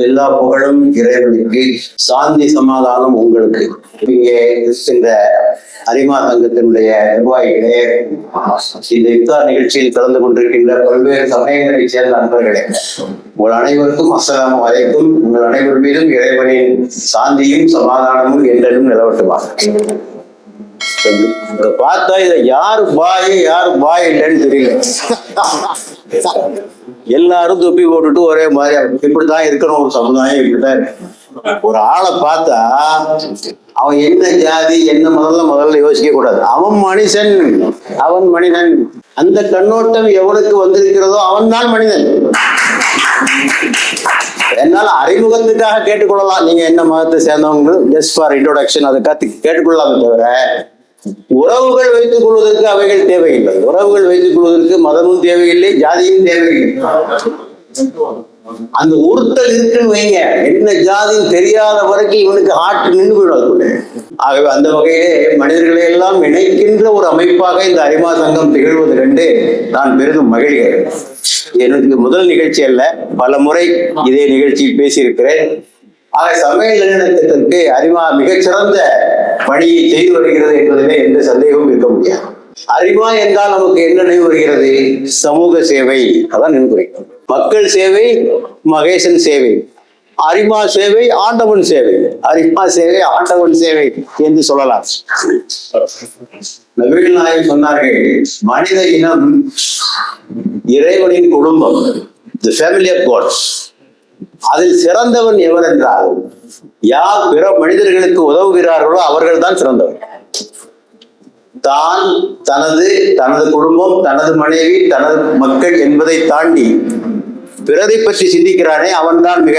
எல்லா புகழும் இறைவனுக்கு சாந்தி சமாதானம் உங்களுக்கு. இங்கே இருக்கின்ற அரிமா சங்கத்தினுடைய நிர்வாகிகளே இந்த இப்தார் நிகழ்ச்சியில் கலந்து கொண்டிருக்கின்ற பல்வேறு சமயங்களைச் சேர்ந்த நண்பர்களே உங்கள் அனைவருக்கும் அஸ்ஸலாமு வரைக்கும் உங்கள் அனைவர் மீதும் இறைவனின் சாந்தியும் சமாதானமும் என்றென்றும் நிலவட்டுமா இங்க பார்த்தா இத யாரு பாய் யாரு பாய் இல்லைன்னு தெரியல. எல்லாரும் தொப்பி போட்டுட்டு ஒரே மாதிரி இப்படித்தான் இருக்கணும் ஒரு சமுதாயம் இப்படிதான் ஒரு ஆளை பார்த்தா அவன் என்ன ஜாதி என்ன முதல்ல முதல்ல யோசிக்க கூடாது. அவன் மனுஷன் அவன் மனிதன். அந்த கண்ணோட்டம் எவனுக்கு வந்திருக்கிறதோ அவன் தான் மனிதன். என்னால அறிமுகத்துக்காக கேட்டுக்கொள்ளலாம். நீங்க என்ன மதத்தை சேர்ந்தவங்க ஜஸ்ட் ஃபார் இன்ட்ரோடக்ஷன் அதை கத்து கேட்டுக்கொள்ளலாமே தவிர உறவுகள் வைத்துக் கொள்வதற்கு அவைகள் தேவையில்லை. உறவுகள் வைத்துக் கொள்வதற்கு மதமும் தேவையில்லை ஜாதியும் தேவையில்லை. அந்த உறுத்தல் இருக்குன்னு வைங்க. என்ன ஜாதின்னு தெரியாத வரைக்கும் இவனுக்கு ஆட்டு நின்று போயிடும் ஆகவே அந்த வகையிலே மனிதர்களை எல்லாம் இணைக்கின்ற ஒரு அமைப்பாக இந்த அரிமா சங்கம் திகழ்வது கண்டு நான் பெரிதும் மகிழ்கிறேன். எனக்கு முதல் நிகழ்ச்சி அல்ல பல முறை இதே நிகழ்ச்சியில் பேசியிருக்கிறேன். ஆக சமையல் நிறுவனத்திற்கு அரிமா மிகச்சிறந்த பணியை செய்து வருகிறது என்பதிலே எந்த சந்தேகமும் இருக்க முடியாது. அறிவா என்றால் நமக்கு என்ன நினைவு வருகிறது? சமூக சேவை. அதான் நினைவு மக்கள் சேவை மகேசன் சேவை. அரிமா சேவை ஆண்டவன் சேவை. அரிமா சேவை ஆண்டவன் சேவை என்று சொல்லலாம். நவீன நாயகம் சொன்னார்கள் மனித இனம் இறைவனின் குடும்பம் தி ஃபேமிலி ஆஃப் காட்ஸ் அதில் சிறந்தவன் எவர் என்றால் யார் பிற மனிதர்களுக்கு உதவுகிறார்களோ அவர்கள் தான் சிறந்தவர். தான் தனது தனது குடும்பம் தனது மனைவி தனது மக்கள் என்பதை தாண்டி பிறரை பற்றி சிந்திக்கிறானே அவன்தான் மிக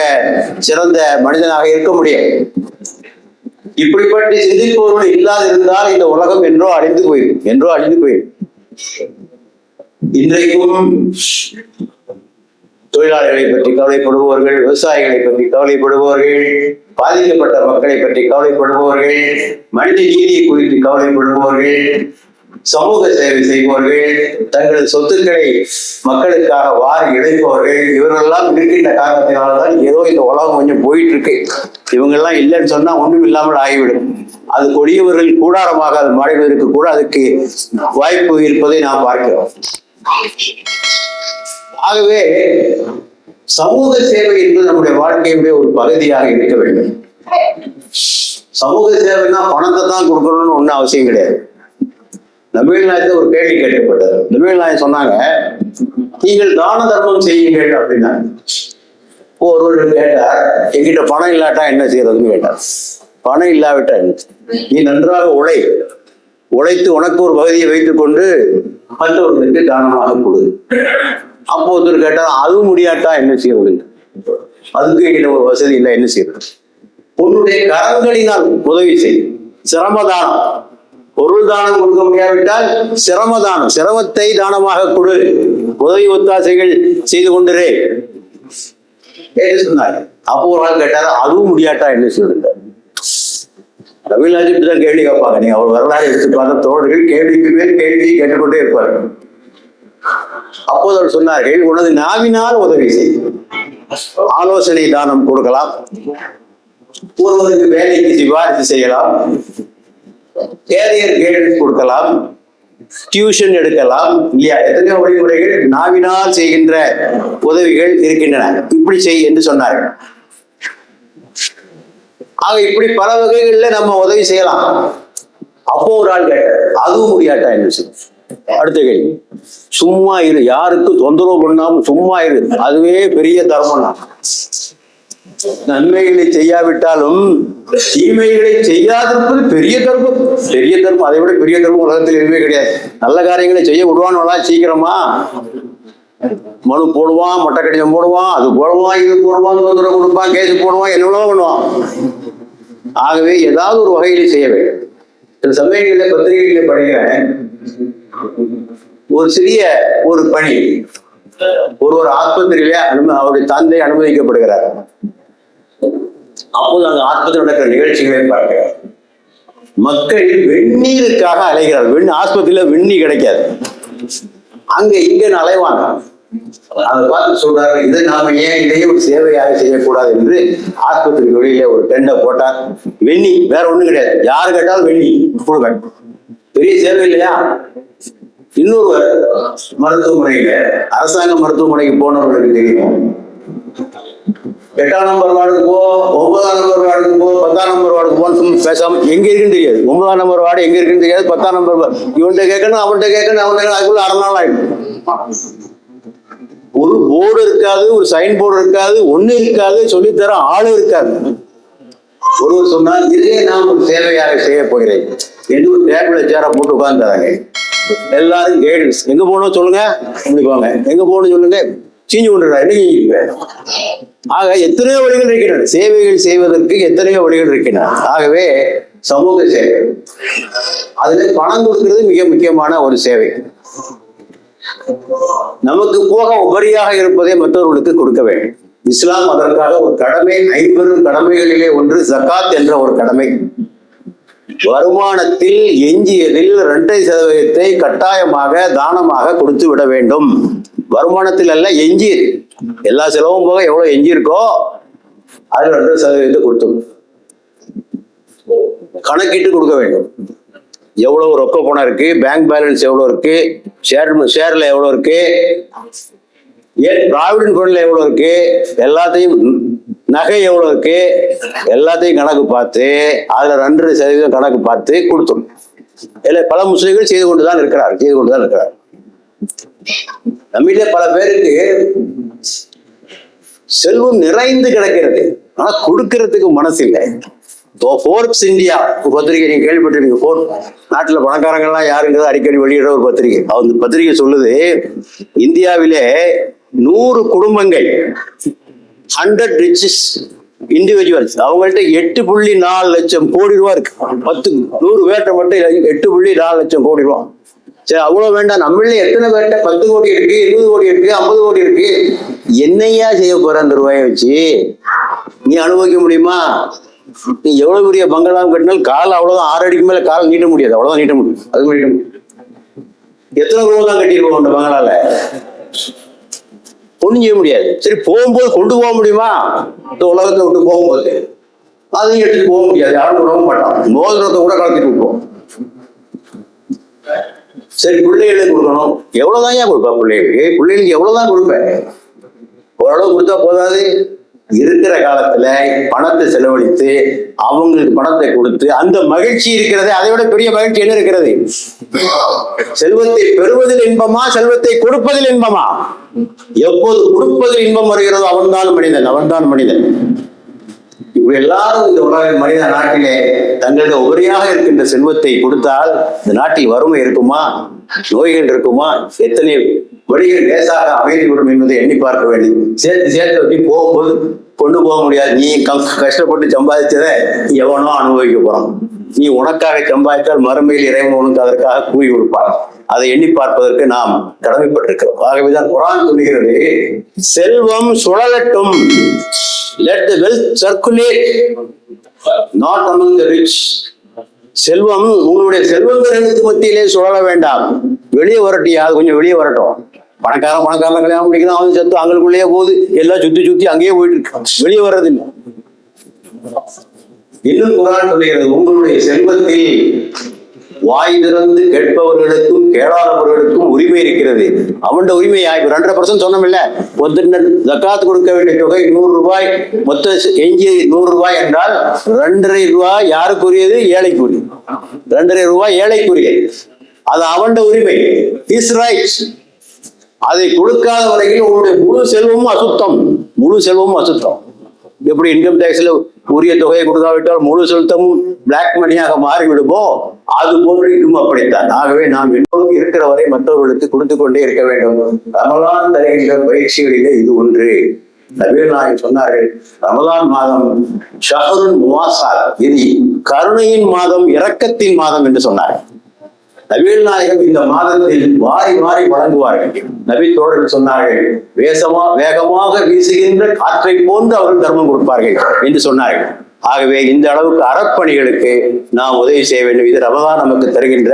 சிறந்த மனிதனாக இருக்க முடியும். இப்படிப்பட்ட சிந்திப்பவர்கள் இல்லாதிருந்தால் இந்த உலகம் என்றோ அழிந்து போயிடும் என்றோ அழிந்து போயிடும். இன்றைக்கும் தொழிலாளர்களை பற்றி கவலைப்படுபவர்கள் விவசாயிகளை பற்றி கவலைப்படுபவர்கள் பாதிக்கப்பட்ட மக்களை பற்றி கவலைப்படுபவர்கள் மனித நீதியை குறித்து கவலைப்படுபவர்கள் சமூக சேவை செய்பவர்கள் தங்களது சொத்துக்களை மக்களுக்காக வாரி இழைப்பவர்கள் இவர்களெல்லாம் இருக்கின்ற காரணத்தினால்தான் ஏதோ இந்த உலகம் கொஞ்சம் போயிட்டு இருக்கு இவங்கெல்லாம் இல்லைன்னு சொன்னா ஒண்ணும் இல்லாமல் ஆகிவிடும். அது கொடியவர்கள் கூடாரமாக அது மாறிவதற்கு கூட அதுக்கு வாய்ப்பு இருப்பதை நாம் பார்க்கிறோம். ஆகவே சமூக சேவை என்பது நம்முடைய வாழ்க்கையுடைய ஒரு பகுதியாக இருக்க வேண்டும். சமூக சேவைனா பணத்தை தான் கொடுக்கணும்னு ஒன்றும் அவசியம் கிடையாது. நபிகள் ஒரு கேள்வி கேட்கப்பட்டது. நபிகள் சொன்னாங்க நீங்கள் தான தர்மம் செய்யுங்கள் அப்படின்னாங்க ஒருவர் கேட்டார் என்கிட்ட பணம் இல்லாட்டா என்ன செய்யறதுன்னு கேட்டார். பணம் இல்லாவிட்டா நீ நன்றாக உழை. உழைத்து உனக்கு ஒரு பகுதியை வைத்துக் கொண்டு மற்றவர்களுக்கு தானமாக கொடு. அப்போ ஒருத்தர் கேட்டால் அதுவும் முடியாட்டா என்ன செய்யறது அதுக்கு என்ன ஒரு வசதி இல்லை என்ன செய்யறது? உன்னுடைய கரங்களினால் உதவி செய்யும். சிரமதானம். பொருள் தானம் கொடுக்க முடியாவிட்டால் சிரமதானம். சிரமத்தை தானமாக கொடு. உதவி ஒத்தாசைகள் செய்து கொண்டிரு. சொன்னார். அப்போ ஒரு ஆள் கேட்டார் அதுவும் முடியாட்டா என்ன சொல்லுங்க தமிழ்நாட்டில் இப்படிதான் கேள்வி கேட்பாங்க. நீங்க அவர் வரலாறு எடுத்து பார்த்த தோழர்கள் கேள்விக்கு மேல் கேள்வி கேட்டுக்கொண்டே இருப்பார்கள். அப்போது அவர் சொன்னார்கள் உனது நாவினால் உதவி செய். ஆலோசனை தானம் கொடுக்கலாம். ஒருவருக்கு வேலைக்கு சிபாரிசு செய்யலாம். கேரியர் கைடன்ஸ் கொடுக்கலாம். டியூஷன் எடுக்கலாம். இல்லையா? எத்தனையோ வழிமுறைகள் நாவினால் செய்கின்ற உதவிகள் இருக்கின்றன. இப்படி செய் என்று சொன்னார்கள். ஆக இப்படி பல வகைகள்ல நம்ம உதவி செய்யலாம். அப்போ ஒரு ஆள் கேட்டார் அதுவும் முடியாட்டா? என்ன செய்யும் அடுத்த கேள்வி. சும்மா இரு யாருக்கு தொந்தரவு பண்ணாம சும்மா இரு. அதுவே பெரிய தர்மம். நன்மைகளை செய்யாவிட்டாலும் தீமைகளை செய்யாதிருப்பது பெரிய தர்மம். பெரிய தர்மம் அதை விட பெரிய தர்மம் உலகத்தில் எதுவுமே கிடையாது. நல்ல காரியங்களை செய்ய விடுவான்னு சீக்கிரமா. மனு போடுவான் மொட்டை கடிதம் போடுவான் அது போடுவான் இது போடுவான் தொந்தரவு கொடுப்பான் கேஸ் போடுவான் என்னவோ பண்ணுவான். ஆகவே ஏதாவது ஒரு வகையில செய்ய வேண்டும். சில சமயங்களில் பத்திரிகைகளை படிக்கிறேன். ஒரு சிறிய ஒரு பணி. ஒரு ஒரு ஆஸ்பத்திரியிலே அனுமதி அவருடைய தந்தை அனுமதிக்கப்படுகிறார். அப்போது அந்த ஆஸ்பத்திரி நடக்கிற நிகழ்ச்சிகளை பார்க்கிறார். மக்கள் வெந்நீருக்காக அலைகிறார். வெண் ஆஸ்பத்திரியில வெந்நீர் கிடைக்காது. அங்க இங்க அலைவாங்க. அதை பார்த்து சொல்றாரு இதை நாம ஏன் இதையே ஒரு சேவையாக செய்யக்கூடாது என்று ஆஸ்பத்திரி வெளியில ஒரு டெண்டை போட்டார். வெண்ணி வேற ஒண்ணும் கிடையாது. யாரு கேட்டாலும் வெண்ணி கொடுக்க பெரிய சேவை இல்லையா? இன்னொரு மருத்துவமனையில அரசாங்க மருத்துவமனைக்கு போனவர்களுக்கு தெரியும்? எட்டாம் நம்பர் வார்டுக்கு போ ஒன்பதாம் நம்பர் வார்டுக்கு போ பத்தாம் நம்பர் வார்டுக்கு போன்னு பேசாம எங்க இருக்குன்னு தெரியாது. ஒன்பதாம் நம்பர் வார்டு எங்க இருக்குன்னு தெரியாது பத்தாம் நம்பர் வா- இவன்கிட்ட கேட்கணும் அவன்கிட்ட கேட்கணும் அவன்கிட்ட அதுக்குள்ள அரை நாள் ஆயிடும். ஒரு போர்டு இருக்காது ஒரு சைன் போர்டு இருக்காது ஒண்ணு இருக்காது சொல்லித்தர ஆளு இருக்காது. ஒருவர் சொன்னால் இதே நான் ஒரு சேவையாக செய்ய போகிறேன். என்று ஒரு டேபிள் சேர போட்டு உட்கார்ந்தாங்க. எல்லாரும் கைடன்ஸ் எங்க போகணும் சொல்லுங்க? அப்படி போங்க எங்க போகணும் சொல்லுங்க? சீஞ்சு கொண்டுடா என்ன செஞ்சுங்க ஆக எத்தனையோ வழிகள் இருக்கின்றன. சேவைகள் செய்வதற்கு எத்தனையோ வழிகள் இருக்கின்றன. ஆகவே சமூக சேவை. அதுல பணம் கொடுக்கிறது மிக முக்கியமான ஒரு சேவை. நமக்கு போக உபரியாக இருப்பதை மற்றவர்களுக்கு கொடுக்க வேண்டும். இஸ்லாம் அதற்காக ஒரு கடமை ஐம்பெரும் கடமைகளிலே ஒன்று ஜக்காத் என்ற ஒரு கடமை. வருமானத்தில் எஞ்சியதில் இரண்டரை சதவீதத்தை கட்டாயமாக தானமாக கொடுத்து விட வேண்டும். வருமானத்தில் அல்ல எஞ்சி எல்லா செலவும் போக எவ்வளவு எஞ்சி இருக்கோ அது ரெண்டரை சதவீதத்தை கொடுத்து கணக்கிட்டு கொடுக்க வேண்டும். எவ்வளவு ரொக்க பணம் இருக்கு பேங்க் பேலன்ஸ் எவ்வளவு இருக்கு ஷேர் ஷேர்ல எவ்வளவு இருக்கு ஏன் ப்ராவிடன்ட் ஃபண்ட்ல எவ்வளவு இருக்கு எல்லாத்தையும் நகை எவ்வளவு இருக்கு எல்லாத்தையும் கணக்கு பார்த்து அதில் ரெண்டு சதவீதம் கணக்கு பார்த்து கொடுத்தோம் இல்லை பல முஸ்லீம்கள் செய்து கொண்டு தான் இருக்கிறார் செய்து கொண்டு தான் இருக்கிறார். நம்மகிட்ட பல பேருக்கு செல்வம் நிறைந்து கிடக்கிறது. ஆனா கொடுக்கறதுக்கு மனசு இல்லை ஃபோர்ப்ஸ் இந்தியா பத்திரிகை நீங்க கேள்விப்பட்டிருக்கீங்க ஃபோர் நாட்டில் பணக்காரங்கள்லாம் யாருங்கிறது அடிக்கடி வெளியிடுற ஒரு பத்திரிகை. அந்த பத்திரிகை சொல்லுது இந்தியாவிலே நூறு குடும்பங்கள் ஹண்ட்ரட் ரிச்சஸ் இண்டிவிஜுவல்ஸ் அவங்கள்ட்ட எட்டு புள்ளி நாலு லட்சம் கோடி ரூபா இருக்கு. பத்து நூறு பேர்ட்ட மட்டும் எட்டு புள்ளி நாலு லட்சம் கோடி ரூபா. சரி அவ்வளவு வேண்டாம். நம்மள எத்தனை பேர்ட்ட? பத்து கோடி இருக்கு இருபது கோடி இருக்கு ஐம்பது கோடி இருக்கு. என்னையா செய்ய போற அந்த ரூபாயை வச்சு? நீ அனுபவிக்க முடியுமா? நீ எவ்வளவு பெரிய பங்களாவும் கட்டினாலும் கால் அவ்வளவுதான் ஆறு அடிக்கு மேல கால் நீட்ட முடியாது. அவ்வளவுதான் நீட்ட முடியும். அது நீட்ட முடியும் எத்தனை ரூபா தான் கட்டியிருக்கோம் அந்த பங்களால? ஒன்றும் செய்ய முடியாது. சரி போகும்போது கொண்டு போக முடியுமா? இந்த உலகத்தை விட்டு போகும்போது. அதையும் எடுத்துட்டு போக முடியாது. யாரும் விடவும் மாட்டான் மோதிரத்தை கூட கலத்திட்டு விட்டுருவோம். சரி பிள்ளைகளுக்கு கொடுக்கணும். எவ்வளவுதான் ஏன் கொடுப்பா பிள்ளைகளுக்கு? பிள்ளைகளுக்கு எவ்வளவுதான் கொடுப்பேன்? ஓரளவு கொடுத்தா போதாது. இருக்கிற காலத்துல பணத்தை செலவழித்து அவங்களுக்கு பணத்தை கொடுத்து அந்த மகிழ்ச்சி இருக்கிறது அதை விட பெரிய மகிழ்ச்சி என்ன இருக்கிறது? செல்வத்தை பெறுவதில் இன்பமா? செல்வத்தை கொடுப்பதில் இன்பமா? எப்போது கொடுப்பதில் இன்பம் வருகிறதோ அவன்தான் மனிதன் அவன்தான் மனிதன். இப்ப எல்லாரும் இந்த உலக மனித நாட்டிலே தங்களுடைய உபரியாக இருக்கின்ற செல்வத்தை கொடுத்தால் இந்த நாட்டில் வறுமை இருக்குமா? நோய்கள் இருக்குமா? எத்தனை வழிகள் லேசாக அமைதிவிடும் என்பதை எண்ணி பார்க்க வேண்டும். சேர்த்து சேர்த்து வச்சு போகும்போது கொண்டு போக முடியாது. நீ கஷ்டப்பட்டு சம்பாதிச்சதை எவனோ அனுபவிக்க போறான். நீ உனக்காக சம்பாதித்தால் மறுமையில் இறைவன் உனக்கு அதற்காக கூறி கொடுப்பான். அதை எண்ணி பார்ப்பதற்கு நாம் கடமைப்பட்டிருக்கிறோம். ஆகவேதான் குரான் சொல்லுகிறது செல்வம் சுழலட்டும். Let the wealth circulate not among the rich செல்வம் உங்களுடைய செல்வங்களுக்கு மத்தியிலே சுழல வேண்டாம். வெளியே வரட்டியா அது கொஞ்சம் வெளியே வரட்டும். பணக்காரன் பணக்காரன் கல்யாணம் முடிக்கணும் அவன் செத்து அவங்களுக்குள்ளேயே போகுது. எல்லாம் சுத்தி சுத்தி அங்கேயே போயிட்டு இருக்கான் வெளியே வர்றது இல்லை இன்னும் குரான் சொல்லுகிறது. உங்களுடைய செல்வத்தில் வாய் திறந்து கேட்பவர்களுக்கும் கேளாதவர்களுக்கும் உரிமை இருக்கிறது. அவன் உரிமை இப்ப ரெண்டரை பர்சன்ட் சொன்னோம்ல ஒருத்தர் ஜக்காத் கொடுக்க வேண்டிய தொகை நூறு ரூபாய். மொத்த எஞ்சி நூறு ரூபாய் என்றால் ரெண்டரை ரூபாய் யாருக்குரியது? ஏழைக்குரியது. ரெண்டரை ரூபாய் ஏழைக்குரியது. அது அவன் உரிமை. இஸ் ரைட் அதை கொடுக்காத வரையில் உங்களுடைய முழு செல்வமும் அசுத்தம். முழு செல்வமும் அசுத்தம். எப்படி இன்கம் டேக்ஸ்ல உரிய தொகையை கொடுக்காவிட்டால் முழு செலுத்தமும் பிளாக் மணியாக மாறிவிடுமோ? அது போன்று இருக்கும் அப்படித்தான். ஆகவே நாம் இன்னும் இருக்கிற வரை மற்றவர்களுக்கு கொடுத்து கொண்டே இருக்க வேண்டும். ரமலான் தருகின்ற பயிற்சிகளிலே இது ஒன்று. நபீல் சொன்னார்கள் ரமலான் மாதம் ஷஹருன் முவாசா இது கருணையின் மாதம் இரக்கத்தின் மாதம் என்று சொன்னார்கள். நபிகள் நாயகம் இந்த மாதத்தில் வாரி வாரி வழங்குவார்கள். நபி தோழர்கள் சொன்னார்கள் வேசமா வேகமாக வீசுகின்ற காற்றை போன்று அவர்கள் தர்மம் கொடுப்பார்கள் என்று சொன்னார்கள். ஆகவே இந்த அளவுக்கு அறப்பணிகளுக்கு நாம் உதவி செய்ய வேண்டும். இது ரமதான் நமக்கு தருகின்ற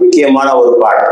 முக்கியமான ஒரு பாடம்.